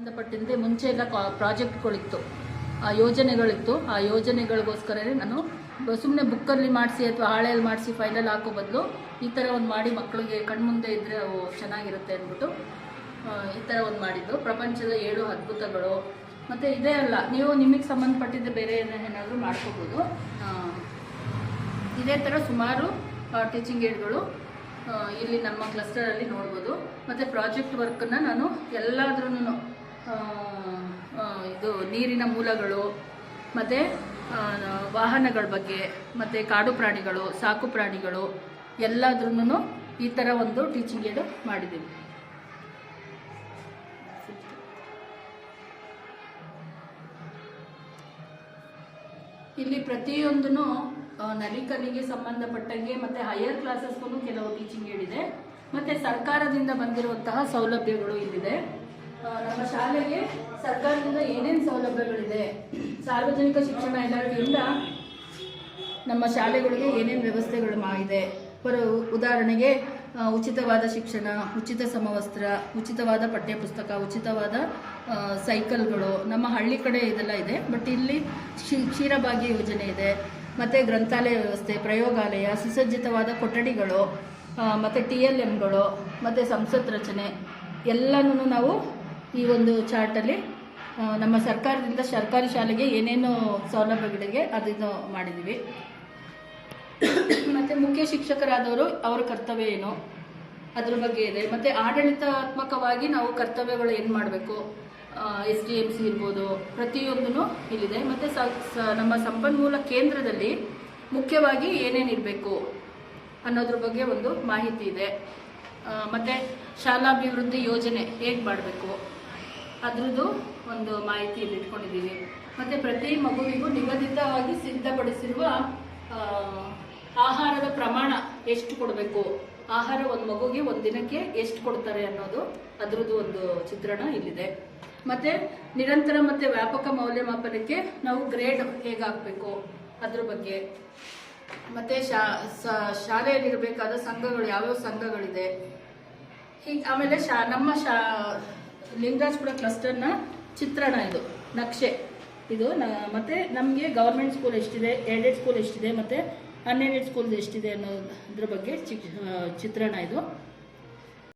ಸಂಬಂಧಪಟ್ಟಂತೆ ಮುಂಚೆ ಎಲ್ಲ ಪ್ರಾಜೆಕ್ಟ್ಗಳಿತ್ತು. ಆ ಯೋಜನೆಗಳಿತ್ತು. ಆ ಯೋಜನೆಗಳಿಗೋಸ್ಕರನೇ ನಾನು ಸುಮ್ಮನೆ ಬುಕ್ಕಲ್ಲಿ ಮಾಡಿಸಿ ಅಥವಾ ಹಾಳೆಯಲ್ಲಿ ಮಾಡಿಸಿ ಫೈಲಲ್ಲಿ ಹಾಕೋ ಬದಲು ಈ ಥರ ಒಂದು ಮಾಡಿ ಮಕ್ಕಳಿಗೆ ಕಣ್ಮುಂದೆ ಇದ್ದರೆ ಅವು ಚೆನ್ನಾಗಿರುತ್ತೆ ಅಂದ್ಬಿಟ್ಟು ಈ ಥರ ಒಂದು ಮಾಡಿದ್ದು. ಪ್ರಪಂಚದ ಏಳು ಅದ್ಭುತಗಳು. ಮತ್ತು ಇದೇ ಅಲ್ಲ, ನೀವು ನಿಮಗೆ ಸಂಬಂಧಪಟ್ಟಿದ್ದ ಬೇರೆ ಏನಾದರೂ ಮಾಡ್ಕೋಬೋದು. ಇದೇ ಥರ ಸುಮಾರು ಟೀಚಿಂಗ್ ಏಡ್ಗಳು ಇಲ್ಲಿ ನಮ್ಮ ಕ್ಲಸ್ಟರಲ್ಲಿ ನೋಡ್ಬೋದು. ಮತ್ತು ಪ್ರಾಜೆಕ್ಟ್ ವರ್ಕನ್ನು ನಾನು ಎಲ್ಲಾದ್ರೂ ಇದು ನೀರಿನ ಮೂಲಗಳು, ಮತ್ತು ವಾಹನಗಳ ಬಗ್ಗೆ, ಮತ್ತು ಕಾಡು ಪ್ರಾಣಿಗಳು, ಸಾಕು ಪ್ರಾಣಿಗಳು ಎಲ್ಲದ್ರೂ ಈ ಥರ ಒಂದು ಟೀಚಿಂಗ್ ಏಡು ಮಾಡಿದ್ದೀವಿ ಇಲ್ಲಿ ಪ್ರತಿಯೊಂದೂ ನಲಿಕಲಿಗೆ ಸಂಬಂಧಪಟ್ಟಂಗೆ, ಮತ್ತು ಹೈಯರ್ ಕ್ಲಾಸಸ್ಗೂ ಕೆಲವು ಟೀಚಿಂಗ್ ಹೇಳಿದೆ. ಮತ್ತು ಸರ್ಕಾರದಿಂದ ಬಂದಿರುವಂತಹ ಸೌಲಭ್ಯಗಳು ಇಲ್ಲಿದೆ. ನಮ್ಮ ಶಾಲೆಗೆ ಸರ್ಕಾರದಿಂದ ಏನೇನು ಸೌಲಭ್ಯಗಳಿದೆ? ಸಾರ್ವಜನಿಕ ಶಿಕ್ಷಣ ಇಲಾಖೆಯಿಂದ ನಮ್ಮ ಶಾಲೆಗಳಿಗೆ ಏನೇನು ವ್ಯವಸ್ಥೆಗಳು ಇದೆ? ಪರ ಉದಾಹರಣೆಗೆ ಉಚಿತವಾದ ಶಿಕ್ಷಣ, ಉಚಿತ ಸಮವಸ್ತ್ರ, ಉಚಿತವಾದ ಪಠ್ಯಪುಸ್ತಕ, ಉಚಿತವಾದ ಸೈಕಲ್ಗಳು, ನಮ್ಮ ಹಳ್ಳಿ ಕಡೆ ಇದೆಲ್ಲ ಇದೆ. ಬಟ್ ಇಲ್ಲಿ ಕ್ಷಿ- ಕ್ಷೀರಭಾಗ್ಯ ಯೋಜನೆ ಇದೆ. ಮತ್ತು ಗ್ರಂಥಾಲಯ ವ್ಯವಸ್ಥೆ, ಪ್ರಯೋಗಾಲಯ, ಸುಸಜ್ಜಿತವಾದ ಕೊಠಡಿಗಳು ಮತ್ತು ಟಿ ಎಲ್ ಎಮ್ಗಳು, ಮತ್ತು ಸಂಸತ್ ರಚನೆ ಎಲ್ಲನೂ ನಾವು ಈ ಒಂದು ಚಾರ್ಟಲ್ಲಿ ನಮ್ಮ ಸರ್ಕಾರದಿಂದ ಸರ್ಕಾರಿ ಶಾಲೆಗೆ ಏನೇನು ಸೌಲಭ್ಯಗಳಿಗೆ ಅದನ್ನು ಮಾಡಿದ್ದೀವಿ. ಮತ್ತು ಮುಖ್ಯ ಶಿಕ್ಷಕರಾದವರು ಅವರ ಕರ್ತವ್ಯ ಏನು, ಅದ್ರ ಬಗ್ಗೆ ಇದೆ. ಮತ್ತು ಆಡಳಿತಾತ್ಮಕವಾಗಿ ನಾವು ಕರ್ತವ್ಯಗಳು ಏನು ಮಾಡಬೇಕು? ಎಸ್ ಡಿ ಎಂ ಸಿ ಇರ್ಬೋದು ಪ್ರತಿಯೊಂದೂ ಇಲ್ಲಿದೆ. ಮತ್ತು ಸ ನಮ್ಮ ಸಂಪನ್ಮೂಲ ಕೇಂದ್ರದಲ್ಲಿ ಮುಖ್ಯವಾಗಿ ಏನೇನಿರಬೇಕು ಅನ್ನೋದ್ರ ಬಗ್ಗೆ ಒಂದು ಮಾಹಿತಿ ಇದೆ. ಮತ್ತು ಶಾಲಾಭಿವೃದ್ಧಿ ಯೋಜನೆ ಹೇಗೆ ಮಾಡಬೇಕು? ಅದ್ರದ್ದು ಒಂದು ಮಾಹಿತಿ ಇಟ್ಕೊಂಡಿದ್ದೀವಿ. ಮತ್ತು ಪ್ರತಿ ಮಗುವಿಗೂ ನಿಗದಿತವಾಗಿ ಸಿದ್ಧಪಡಿಸಿರುವ ಆಹಾರದ ಪ್ರಮಾಣ ಎಷ್ಟು ಕೊಡಬೇಕು? ಆಹಾರ ಒಂದು ಮಗುಗೆ ಒಂದು ದಿನಕ್ಕೆ ಎಷ್ಟು ಕೊಡ್ತಾರೆ ಅನ್ನೋದು ಅದ್ರದ್ದು ಒಂದು ಚಿತ್ರಣ ಇಲ್ಲಿದೆ. ಮತ್ತು ನಿರಂತರ ಮತ್ತು ವ್ಯಾಪಕ ಮೌಲ್ಯಮಾಪನಕ್ಕೆ ನಾವು ಗ್ರೇಡ್ ಹೇಗಾಗಬೇಕು ಅದ್ರ ಬಗ್ಗೆ. ಮತ್ತು ಶಾ ಶಾಲೆಯಲ್ಲಿರಬೇಕಾದ ಸಂಘಗಳು, ಯಾವ್ಯಾವ ಸಂಘಗಳಿದೆ? ಹೀಗೆ, ಆಮೇಲೆ ಶಾ, ನಮ್ಮ ಶಾ ಲಿಂಗರಾಜಪುರ ಕ್ಲಸ್ಟರ್ನ ಚಿತ್ರಣ ಇದು, ನಕ್ಷೆ. ಇದು ಮತ್ತೆ ನಮಗೆ ಗೌರ್ಮೆಂಟ್ ಸ್ಕೂಲ್ ಎಷ್ಟಿದೆ ಏಡೆಡ್ ಸ್ಕೂಲ್ ಎಷ್ಟಿದೆ, ಮತ್ತು ಅನ್ಏಡೆಡ್ ಸ್ಕೂಲ್ ಎಷ್ಟಿದೆ ಅನ್ನೋದ್ರ ಬಗ್ಗೆ ಚಿತ್ರಣ ಇದು.